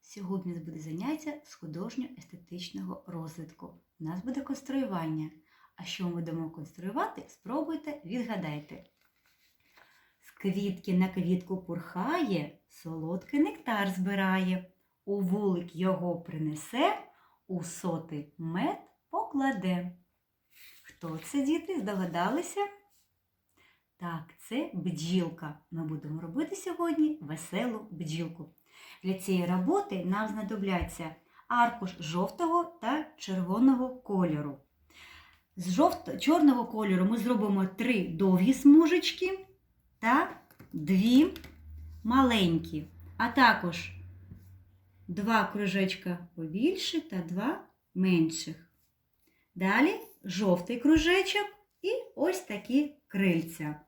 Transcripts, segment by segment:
Сьогодні буде заняття з художньо-естетичного розвитку. У нас буде конструювання. А що ми будемо конструювати, спробуйте, відгадайте. З квітки на квітку пурхає, солодкий нектар збирає. У вулик його принесе, у соти мед покладе. Хто це, діти? Здогадалися? Так, це бджілка. Ми будемо робити сьогодні веселу бджілку. Для цієї роботи нам знадобляться аркуш жовтого та червоного кольору. З жовто- чорного кольору ми зробимо три довгі смужечки та дві маленькі, а також два кружечка побільше та два менших. Далі жовтий кружечок і ось такі крильця.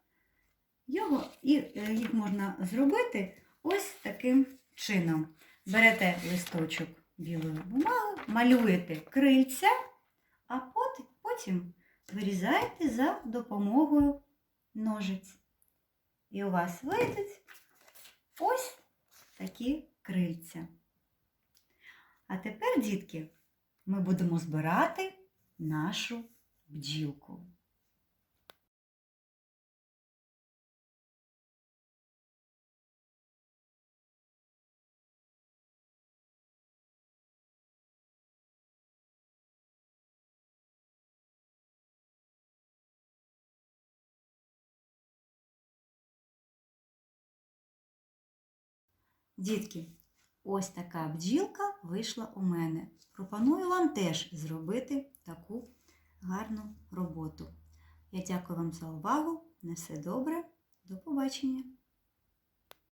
Його, і, е, їх можна зробити ось таким чином. Берете листочок білої бумаги, малюєте крильця, а потім, вирізаєте за допомогою ножиць. І у вас вийдуть ось такі крильця. А тепер, дітки, ми будемо збирати нашу бджілку. Дітки, ось така бджілка вийшла у мене. Пропоную вам теж зробити таку гарну роботу. Я дякую вам за увагу. На все добре. До побачення!